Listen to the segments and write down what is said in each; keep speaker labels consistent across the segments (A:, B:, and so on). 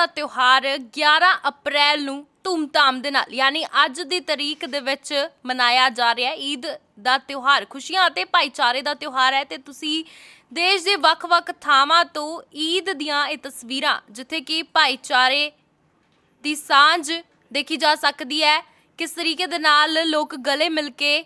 A: ਦਾ ਤਿਉਹਾਰ 11 ਅਪ੍ਰੈਲ ਨੂੰ ਧੂਮਧਾਮ ਦੇ ਨਾਲ, ਯਾਨੀ ਅੱਜ ਦੀ ਤਰੀਕ ਦੇ ਵਿੱਚ ਮਨਾਇਆ ਜਾ ਰਿਹਾ ਹੈ। ਈਦ ਦਾ ਤਿਉਹਾਰ, ਖੁਸ਼ੀਆਂ ਅਤੇ ਭਾਈਚਾਰੇ ਦਾ ਤਿਉਹਾਰ ਹੈ ਤੇ ਤੁਸੀਂ ਦੇਸ਼ ਦੇ ਵੱਖ-ਵੱਖ ਥਾਵਾਂ ਤੋਂ ਈਦ ਦੀਆਂ ਇਹ ਤਸਵੀਰਾਂ, ਜਿੱਥੇ ਕਿ ਭਾਈਚਾਰੇ ਦੀ ਸਾਂਝ ਦੇਖੀ ਜਾ ਸਕਦੀ ਹੈ, ਕਿਸ ਤਰੀਕੇ ਦੇ ਨਾਲ ਲੋਕ ਗਲੇ ਮਿਲ ਕੇ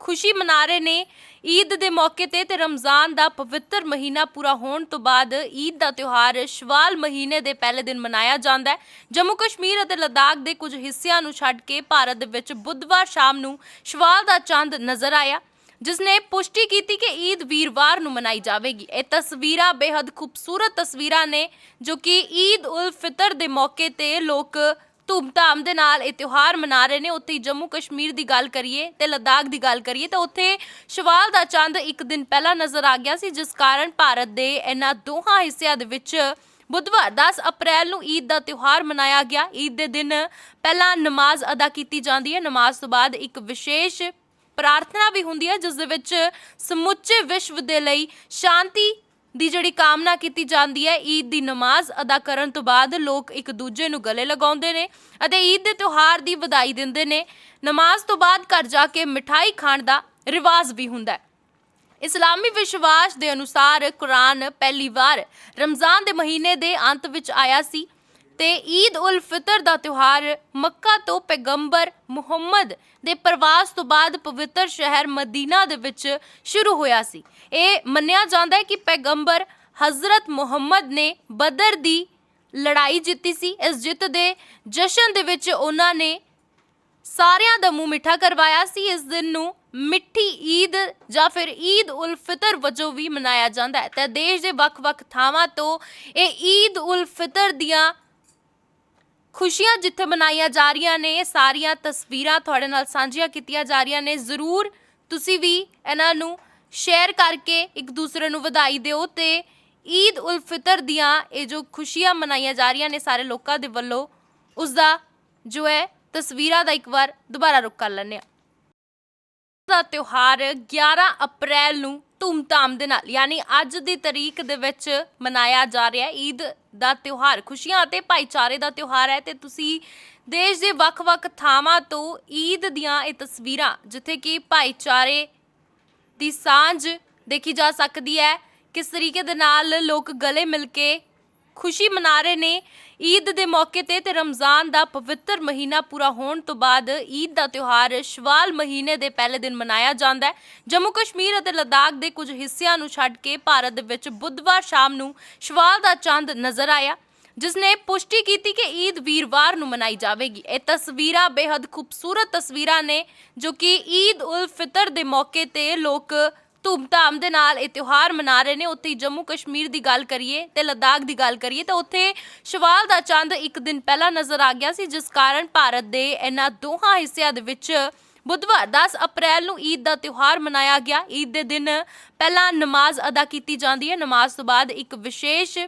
A: ਖੁਸ਼ੀ ਮਨਾ ਰਹੇ ਨੇ। ਈਦ ਦੇ ਮੌਕੇ ਤੇ ਤੇ ਰਮਜ਼ਾਨ ਦਾ ਪਵਿੱਤਰ ਮਹੀਨਾ ਪੂਰਾ ਹੋਣ ਤੋਂ ਬਾਅਦ ਈਦ ਦਾ ਤਿਉਹਾਰ ਸ਼ਵਾਲ ਮਹੀਨੇ ਦੇ ਪਹਿਲੇ ਦਿਨ ਮਨਾਇਆ ਜਾਂਦਾ ਹੈ। ਜੰਮੂ ਕਸ਼ਮੀਰ ਅਤੇ ਲਦਾਖ ਦੇ ਕੁਝ ਹਿੱਸਿਆਂ ਨੂੰ ਛੱਡ ਕੇ ਭਾਰਤ ਦੇ ਵਿੱਚ ਬੁੱਧਵਾਰ ਸ਼ਾਮ ਨੂੰ ਸ਼ਵਾਲ ਦਾ ਚੰਦ ਨਜ਼ਰ ਆਇਆ ਜਿਸ ਨੇ ਪੁਸ਼ਟੀ ਕੀਤੀ ਕਿ ਈਦ ਵੀਰਵਾਰ ਨੂੰ ਮਨਾਈ ਜਾਵੇਗੀ। ਇਹ ਤਸਵੀਰਾਂ ਬੇहद ਖੂਬਸੂਰਤ ਤਸਵੀਰਾਂ ਨੇ, ਜੋ ਕਿ ਈਦ ਉਲ ਫਿਤਰ ਦੇ ਮੌਕੇ ਤੇ ਲੋਕ ਧੂਮਧਾਮ ਦੇ ਨਾਲ ਇਹ ਤਿਉਹਾਰ ਮਨਾ ਰਹੇ ਨੇ। ਉੱਥੇ ਹੀ ਜੰਮੂ ਕਸ਼ਮੀਰ ਦੀ ਗੱਲ ਕਰੀਏ ਤੇ ਲਦਾਖ ਦੀ ਗੱਲ ਕਰੀਏ ਤਾਂ ਉੱਥੇ ਸ਼ਵਾਲ ਦਾ ਚੰਦ ਇੱਕ ਦਿਨ ਪਹਿਲਾਂ ਨਜ਼ਰ ਆ ਗਿਆ ਸੀ, ਜਿਸ ਕਾਰਨ ਭਾਰਤ ਦੇ ਇਹਨਾਂ ਦੋਹਾਂ ਹਿੱਸਿਆਂ ਦੇ ਵਿੱਚ ਬੁੱਧਵਾਰ 10 ਅਪ੍ਰੈਲ ਨੂੰ ਈਦ ਦਾ ਤਿਉਹਾਰ ਮਨਾਇਆ ਗਿਆ। ਈਦ ਦੇ ਦਿਨ ਪਹਿਲਾਂ ਨਮਾਜ਼ ਅਦਾ ਕੀਤੀ ਜਾਂਦੀ ਹੈ। ਨਮਾਜ਼ ਤੋਂ ਬਾਅਦ ਇੱਕ ਵਿਸ਼ੇਸ਼ ਪ੍ਰਾਰਥਨਾ ਵੀ ਹੁੰਦੀ ਹੈ, ਜਿਸ ਦੇ ਵਿੱਚ ਸਮੁੱਚੇ ਵਿਸ਼ਵ ਦੇ ਲਈ ਸ਼ਾਂਤੀ ਦੀ ਜਿਹੜੀ ਕਾਮਨਾ ਕੀਤੀ ਜਾਂਦੀ ਹੈ ਈਦ ਦੀ ਨਮਾਜ਼ ਅਦਾ ਕਰਨ ਤੋਂ ਬਾਅਦ ਲੋਕ ਇੱਕ ਦੂਜੇ ਨੂੰ ਗਲੇ ਲਗਾਉਂਦੇ ਨੇ ਅਤੇ ਈਦ ਦੇ ਤਿਉਹਾਰ ਦੀ ਵਧਾਈ ਦਿੰਦੇ ਨੇ। ਨਮਾਜ਼ ਤੋਂ ਬਾਅਦ ਘਰ ਜਾ ਕੇ ਮਿਠਾਈ ਖਾਣ ਦਾ ਰਿਵਾਜ ਵੀ ਹੁੰਦਾ ਹੈ। ਇਸਲਾਮੀ ਵਿਸ਼ਵਾਸ ਦੇ ਅਨੁਸਾਰ ਕੁਰਾਨ ਪਹਿਲੀ ਵਾਰ ਰਮਜ਼ਾਨ ਦੇ ਮਹੀਨੇ ਦੇ ਅੰਤ ਵਿੱਚ ਆਇਆ ਸੀ। ਤੇ ਈਦ ਉਲ ਫਿਤਰ ਦਾ ਤਿਉਹਾਰ ਮੱਕਾ ਤੋਂ ਪੈਗੰਬਰ ਮੁਹੰਮਦ ਦੇ ਪ੍ਰਵਾਸ ਤੋਂ ਬਾਅਦ ਪਵਿੱਤਰ ਸ਼ਹਿਰ ਮਦੀਨਾ ਦੇ ਵਿੱਚ ਸ਼ੁਰੂ ਹੋਇਆ ਸੀ। ਇਹ ਮੰਨਿਆ ਜਾਂਦਾ ਹੈ ਕਿ ਪੈਗੰਬਰ ਹਜ਼ਰਤ ਮੁਹੰਮਦ ਨੇ ਬਦਰ ਦੀ ਲੜਾਈ ਜਿੱਤੀ ਸੀ। ਇਸ ਜਿੱਤ ਦੇ ਜਸ਼ਨ ਦੇ ਵਿੱਚ ਉਹਨਾਂ ਨੇ ਸਾਰਿਆਂ ਦਾ ਮੂੰਹ ਮਿੱਠਾ ਕਰਵਾਇਆ ਸੀ। ਇਸ ਦਿਨ ਨੂੰ ਮਿੱਠੀ ਈਦ ਜਾਂ ਫਿਰ ਈਦ ਉਲ ਫਿਤਰ ਵਜੋਂ ਵੀ ਮਨਾਇਆ ਜਾਂਦਾ ਹੈ। ਤੇ ਦੇਸ਼ ਦੇ ਵੱਖ-ਵੱਖ ਥਾਵਾਂ ਤੋਂ ਇਹ ਈਦ ਉਲ ਫਿਤਰ ਦੀਆਂ ਖੁਸ਼ੀਆਂ ਜਿੱਥੇ ਮਨਾਈਆਂ ਜਾ ਰਹੀਆਂ ਨੇ, ਸਾਰੀਆਂ ਤਸਵੀਰਾਂ ਤੁਹਾਡੇ ਨਾਲ ਸਾਂਝੀਆਂ ਕੀਤੀਆਂ ਜਾ ਰਹੀਆਂ ਨੇ। ਜ਼ਰੂਰ ਤੁਸੀਂ ਵੀ ਇਹਨਾਂ ਨੂੰ ਸ਼ੇਅਰ ਕਰਕੇ ਇੱਕ ਦੂਸਰੇ ਨੂੰ ਵਧਾਈ ਦਿਓ ਤੇ ਈਦ ਉਲ ਫਿਤਰ ਦੀਆਂ ਇਹ ਜੋ ਖੁਸ਼ੀਆਂ ਮਨਾਈਆਂ ਜਾ ਰਹੀਆਂ ਨੇ ਸਾਰੇ ਲੋਕਾਂ ਦੇ ਵੱਲੋਂ, ਉਸ ਦਾ ਜੋ ਹੈ ਤਸਵੀਰਾਂ ਦਾ ਇੱਕ ਵਾਰ ਦੁਬਾਰਾ ਰੁਕ ਕਰ ਲੈਂਦੇ ਹਾਂ। ਦਾ ਤਿਉਹਾਰ 11 ਅਪ੍ਰੈਲ ਨੂੰ ਧੂਮਧਾਮ ਦੇ ਨਾਲ, ਯਾਨੀ ਅੱਜ ਦੀ ਤਰੀਕ ਦੇ ਵਿੱਚ ਮਨਾਇਆ ਜਾ ਰਿਹਾ ਹੈ ਈਦ ਦਾ ਤਿਉਹਾਰ। ਖੁਸ਼ੀਆਂ ਅਤੇ ਭਾਈਚਾਰੇ ਦਾ ਤਿਉਹਾਰ ਹੈ ਤੇ ਤੁਸੀਂ ਦੇਸ਼ ਦੇ ਵੱਖ-ਵੱਖ ਥਾਵਾਂ ਤੋਂ ਈਦ ਦੀਆਂ ਇਹ ਤਸਵੀਰਾਂ, ਜਿੱਥੇ ਕਿ ਭਾਈਚਾਰੇ ਦੀ ਸਾਂਝ ਦੇਖੀ ਜਾ ਸਕਦੀ ਹੈ, ਕਿਸ ਤਰੀਕੇ ਦੇ ਨਾਲ ਲੋਕ ਗਲੇ ਮਿਲ ਕੇ ਖੁਸ਼ੀ ਮਨਾ ਰਹੇ ਨੇ। ਈਦ ਦੇ ਮੌਕੇ ਤੇ ਤੇ ਰਮਜ਼ਾਨ ਦਾ ਪਵਿੱਤਰ ਮਹੀਨਾ ਪੂਰਾ ਹੋਣ ਤੋਂ ਬਾਅਦ ਈਦ ਦਾ ਤਿਉਹਾਰ ਸ਼ਵਾਲ ਮਹੀਨੇ ਦੇ ਪਹਿਲੇ ਦਿਨ ਮਨਾਇਆ ਜਾਂਦਾ ਹੈ। ਜੰਮੂ ਕਸ਼ਮੀਰ ਅਤੇ ਲਦਾਖ ਦੇ ਕੁਝ ਹਿੱਸਿਆਂ ਨੂੰ ਛੱਡ ਕੇ ਭਾਰਤ ਦੇ ਵਿੱਚ ਬੁੱਧਵਾਰ ਸ਼ਾਮ ਨੂੰ ਸ਼ਵਾਲ ਦਾ ਚੰਦ ਨਜ਼ਰ ਆਇਆ ਜਿਸ ਨੇ ਪੁਸ਼ਟੀ ਕੀਤੀ ਕਿ ਈਦ ਵੀਰਵਾਰ ਨੂੰ ਮਨਾਈ ਜਾਵੇਗੀ। ਇਹ ਤਸਵੀਰਾਂ ਬੇहद ਖੂਬਸੂਰਤ ਤਸਵੀਰਾਂ ਨੇ, ਜੋ ਕਿ ਈਦ ਉਲ ਫਿਤਰ ਦੇ ਮੌਕੇ ਤੇ ਲੋਕ ਧੂਮਧਾਮ ਦੇ ਨਾਲ ਇਹ ਤਿਉਹਾਰ ਮਨਾ ਰਹੇ ਨੇ। ਉੱਥੇ ਹੀ ਜੰਮੂ ਕਸ਼ਮੀਰ ਦੀ ਗੱਲ ਕਰੀਏ ਤੇ ਲੱਦਾਖ ਦੀ ਗੱਲ ਕਰੀਏ ਤਾਂ ਉੱਥੇ ਸ਼ਵਾਲ ਦਾ ਚੰਦ ਇੱਕ ਦਿਨ ਪਹਿਲਾਂ ਨਜ਼ਰ ਆ ਗਿਆ ਸੀ, ਜਿਸ ਕਾਰਨ ਭਾਰਤ ਦੇ ਇਹਨਾਂ ਦੋਹਾਂ ਹਿੱਸਿਆਂ ਦੇ ਵਿੱਚ ਬੁੱਧਵਾਰ 10 ਅਪ੍ਰੈਲ ਨੂੰ ਈਦ ਦਾ ਤਿਉਹਾਰ ਮਨਾਇਆ ਗਿਆ। ਈਦ ਦੇ ਦਿਨ ਪਹਿਲਾਂ ਨਮਾਜ਼ ਅਦਾ ਕੀਤੀ ਜਾਂਦੀ ਹੈ। ਨਮਾਜ਼ ਤੋਂ ਬਾਅਦ ਇੱਕ ਵਿਸ਼ੇਸ਼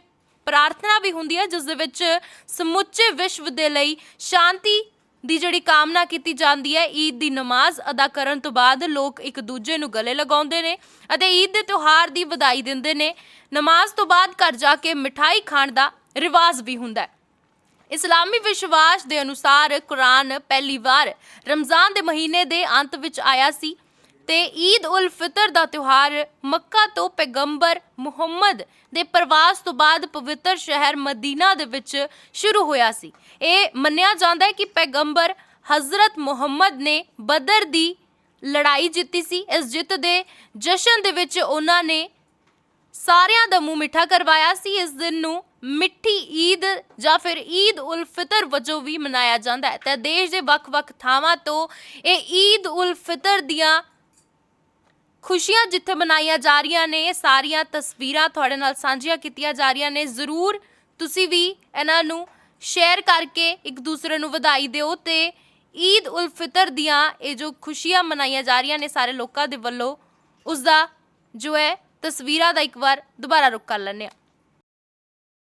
A: ਪ੍ਰਾਰਥਨਾ ਵੀ ਹੁੰਦੀ ਹੈ, ਜਿਸ ਦੇ ਵਿੱਚ ਸਮੁੱਚੇ ਵਿਸ਼ਵ ਦੇ ਲਈ ਸ਼ਾਂਤੀ ਦੀ ਜਿਹੜੀ ਕਾਮਨਾ ਕੀਤੀ ਜਾਂਦੀ ਹੈ, ਈਦ ਦੀ ਨਮਾਜ਼ ਅਦਾ ਕਰਨ ਤੋਂ ਬਾਅਦ ਲੋਕ ਇੱਕ ਦੂਜੇ ਨੂੰ ਗਲੇ ਲਗਾਉਂਦੇ ਨੇ ਅਤੇ ਈਦ ਦੇ ਤਿਉਹਾਰ ਦੀ ਵਧਾਈ ਦਿੰਦੇ ਨੇ। ਨਮਾਜ਼ ਤੋਂ ਬਾਅਦ ਘਰ ਜਾ ਕੇ ਮਿਠਾਈ ਖਾਣ ਦਾ ਰਿਵਾਜ ਵੀ ਹੁੰਦਾ ਹੈ। ਇਸਲਾਮੀ ਵਿਸ਼ਵਾਸ ਦੇ ਅਨੁਸਾਰ ਕੁਰਾਨ ਪਹਿਲੀ ਵਾਰ ਰਮਜ਼ਾਨ ਦੇ ਮਹੀਨੇ ਦੇ ਅੰਤ ਵਿੱਚ ਆਇਆ ਸੀ। ਤੇ ਈਦ ਉਲ ਫਿਤਰ ਦਾ ਤਿਉਹਾਰ ਮੱਕਾ ਤੋਂ ਪੈਗੰਬਰ ਮੁਹੰਮਦ ਦੇ ਪ੍ਰਵਾਸ ਤੋਂ ਬਾਅਦ ਪਵਿੱਤਰ ਸ਼ਹਿਰ ਮਦੀਨਾ ਦੇ ਵਿੱਚ ਸ਼ੁਰੂ ਹੋਇਆ ਸੀ। ਇਹ ਮੰਨਿਆ ਜਾਂਦਾ ਹੈ ਕਿ ਪੈਗੰਬਰ ਹਜ਼ਰਤ ਮੁਹੰਮਦ ਨੇ ਬਦਰ ਦੀ ਲੜਾਈ ਜਿੱਤੀ ਸੀ। ਇਸ ਜਿੱਤ ਦੇ ਜਸ਼ਨ ਦੇ ਵਿੱਚ ਉਹਨਾਂ ਨੇ ਸਾਰਿਆਂ ਦਾ ਮੂੰਹ ਮਿੱਠਾ ਕਰਵਾਇਆ ਸੀ। ਇਸ ਦਿਨ ਨੂੰ ਮਿੱਠੀ ਈਦ ਜਾਂ ਫਿਰ ਈਦ ਉਲ ਫਿਤਰ ਵਜੋਂ ਵੀ ਮਨਾਇਆ ਜਾਂਦਾ ਹੈ। ਤੇ ਦੇਸ਼ ਦੇ ਵੱਖ-ਵੱਖ ਥਾਵਾਂ ਤੋਂ ਇਹ ਈਦ ਉਲ ਫਿਤਰ ਦੀਆਂ ਖੁਸ਼ੀਆਂ ਜਿੱਥੇ ਮਨਾਈਆਂ ਜਾ ਰਹੀਆਂ ਨੇ, ਸਾਰੀਆਂ ਤਸਵੀਰਾਂ ਤੁਹਾਡੇ ਨਾਲ ਸਾਂਝੀਆਂ ਕੀਤੀਆਂ ਜਾ ਰਹੀਆਂ ਨੇ। ਜ਼ਰੂਰ ਤੁਸੀਂ ਵੀ ਇਹਨਾਂ ਨੂੰ ਸ਼ੇਅਰ ਕਰਕੇ ਇੱਕ ਦੂਸਰੇ ਨੂੰ ਵਧਾਈ ਦਿਓ ਤੇ ਈਦ ਉਲ ਫਿਤਰ ਦੀਆਂ ਇਹ ਜੋ ਖੁਸ਼ੀਆਂ ਮਨਾਈਆਂ ਜਾ ਰਹੀਆਂ ਨੇ ਸਾਰੇ ਲੋਕਾਂ ਦੇ ਵੱਲੋਂ ਉਸ ਦਾ ਜੋ ਹੈ ਤਸਵੀਰਾਂ ਦਾ ਇੱਕ ਵਾਰ ਦੁਬਾਰਾ ਰੁਕ ਕਰ ਲੈਂਦੇ ਹਾਂ।